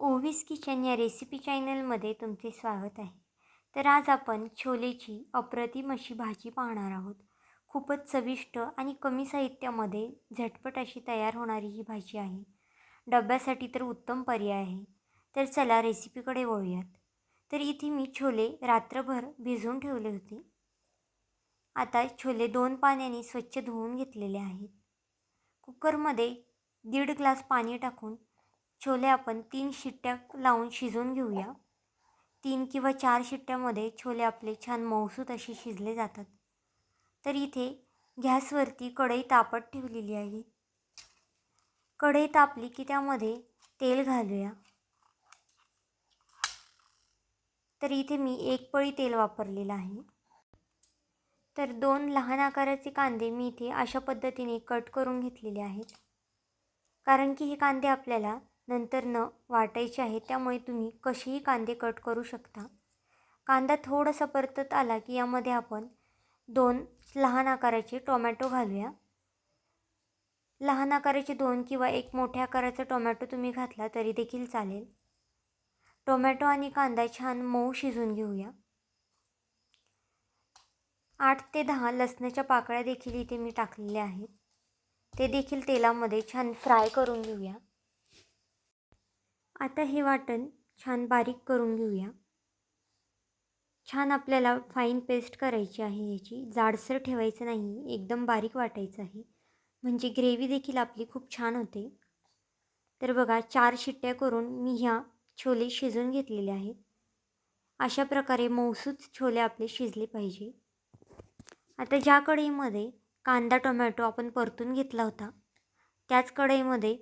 ओवीस kitchen या recipe चॅनलमध्ये तुमचे स्वागत आहे. तर आज आपण छोलेची अप्रतिम अशी भाजी पाहणार आहोत. खूपच चविष्ट आणि कमी साहित्यामध्ये झटपट अशी तयार होणारी ही भाजी आहे. डब्यासाठी तर उत्तम पर्याय आहे. तर चला रेसिपीकडे वळूयात. तर इथे मी छोले रात्रभर भिजवून ठेवले होते. आता छोले दोन पाण्याने स्वच्छ धुवून घेतलेले आहेत. कुकरमध्ये दीड ग्लास पाणी टाकून छोले आपण तीन शिट्ट्या लावून शिजवून घेऊया. तीन किंवा चार शिट्ट्यामध्ये छोले आपले छान मऊसूत असे शिजले जातात. तर इथे गॅसवरती कढई तापत ठेवलेली आहे. कढई तापली की त्यामध्ये तेल घालूया. तर इथे मी एक पळी तेल वापरलेलं आहे. तर दोन लहान आकाराचे कांदे मी इथे अशा पद्धतीने कट करून घेतलेले आहेत. कारण की हे कांदे आपल्याला नंतर न वाटायचे आहे त्यामुळे तुम्ही कसेही कांदे कट करू शकता. कांदा थोडासा परतत आला की यामध्ये आपण दोन लहान आकाराचे टोमॅटो घालूया. लहान आकाराचे दोन किंवा एक मोठ्या आकाराचा टोमॅटो तुम्ही घातला तरी देखील चालेल. टोमॅटो आणि कांदा छान मऊ शिजून घेऊया. आठ ते दहा लसणाच्या पाकळ्या देखील इथे मी टाकलेल्या आहेत. ते देखील तेलामध्ये छान फ्राय करून घेऊया. आता हे वाटण छान बारीक करून घेऊया. छान आपल्याला फाईन पेस्ट करायची आहे याची. जाडसर ठेवायचं नाही एकदम बारीक वाटायचं आहे. म्हणजे ग्रेव्ही देखील आपली खूप छान होते. तर बघा चार शिट्ट्या करून मी ह्या छोले शिजून घेतलेले आहेत. अशा प्रकारे मौसूद छोले आपले शिजले पाहिजे. आता ज्या कढईमध्ये कांदा टोमॅटो आपण परतून घेतला होता त्याच कढईमध्ये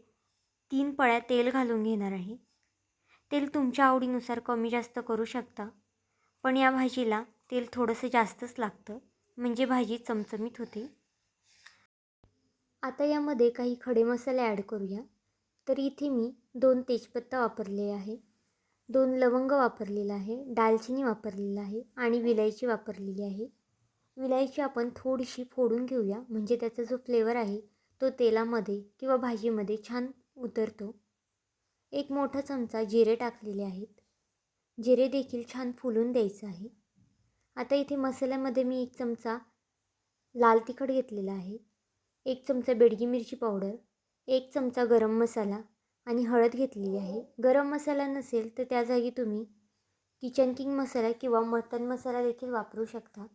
तीन पळ्या तेल घालून घेणार आहे. तेल तुमच्या आवडीनुसार कमी जास्त करू शकता. पण या भाजीला तेल थोडंसं जास्तच लागतं म्हणजे भाजी चमचमीत होते. आता यामध्ये काही खडे मसाले ॲड करूया. तर इथे मी दोन तेजपत्ता वापरले आहे. दोन लवंग वापरलेलं आहे दालचिनी वापरलेलं आहे आणि विलायची वापरलेली आहे. विलायची आपण थोडीशी फोडून घेऊया म्हणजे त्याचा जो फ्लेवर आहे तो तेलामध्ये किंवा भाजीमध्ये छान उतरतो. एक मोठा चमचा जिरे टाकलेले आहेत. जिरे देखील छान फुलून द्यायचं आहे. आता इथे मसाल्यामध्ये मी एक चमचा लाल तिखट घेतलेला आहे. एक चमचा बेडगी मिरची पावडर एक चमचा गरम मसाला आणि हळद घेतलेली आहे. गरम मसाला नसेल तर त्या जागी तुम्ही किचन किंग मसाला किंवा मटन मसाला देखील वापरू शकता.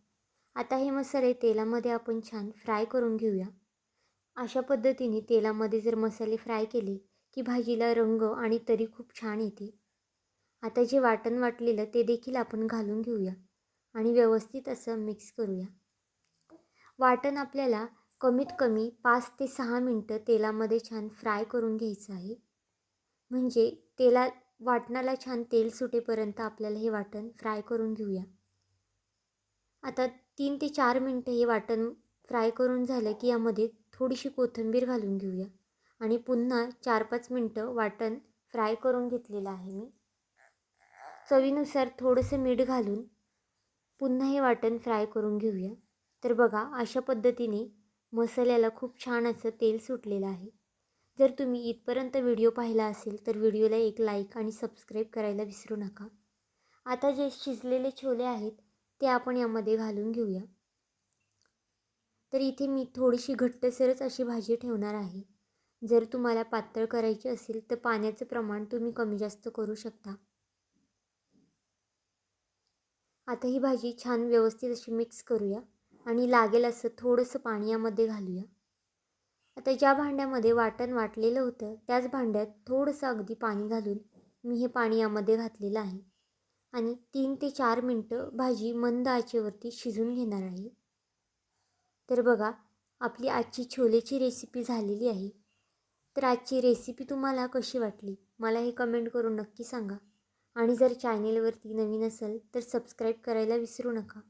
आता हे मसाले तेलामध्ये आपण छान फ्राय करून घेऊया. अशा पद्धतीने तेलामध्ये जर मसाले फ्राय केले की भाजीला रंग आणि तरी खूप छान येते. आता जे वाटण वाटलेलं ते देखील आपण घालून घेऊया आणि व्यवस्थित असं मिक्स करूया. वाटण आपल्याला कमीत कमी पाच ते सहा मिनटं तेलामध्ये छान फ्राय करून घ्यायचं आहे. म्हणजे तेला वाटणाला छान तेल सुटेपर्यंत आपल्याला हे वाटण फ्राय करून घेऊया. आता तीन ते चार मिनटं हे वाटण फ्राय करून झालं की यामध्ये थोडीशी कोथिंबीर घालून घेऊया. आणि पुन्हा चार पाच मिनटं वाटण फ्राय करून घेतलेलं आहे मी. चवीनुसार थोडंसं मीठ घालून पुन्हा हे वाटण फ्राय करून घेऊया. तर बघा अशा पद्धतीने मसाल्याला खूप छान असं तेल सुटलेलं आहे. जर तुम्ही इथपर्यंत व्हिडिओ पाहिला असेल तर व्हिडिओला एक लाईक आणि सबस्क्राईब करायला विसरू नका. आता जे शिजलेले छोले आहेत ते आपण यामध्ये घालून घेऊया. तर इथे मी थोडीशी घट्टसरच अशी भाजी ठेवणार आहे. जर तुम्हाला पातळ करायची असेल तर पाण्याचं प्रमाण तुम्ही कमी जास्त करू शकता. आता ही भाजी छान व्यवस्थित अशी मिक्स करूया आणि लागेल असं थोडंसं पाणी यामध्ये घालूया. आता ज्या भांड्यामध्ये वाटण वाटलेलं होतं त्याच भांड्यात थोडंसं अगदी पाणी घालून मी हे पाणी यामध्ये घातलेलं आहे. आणि तीन ते चार मिनटं भाजी मंद आचेवरती शिजून घेणार आहे. तर बघा आपली आजची छोलेची रेसिपी झालेली आहे. तर आजची रेसिपी तुम्हाला कशी वाटली? मला हे कमेंट करून नक्की सांगा. आणि जर चॅनेलवरती नवीन असेल तर सबस्क्राईब करायला विसरू नका.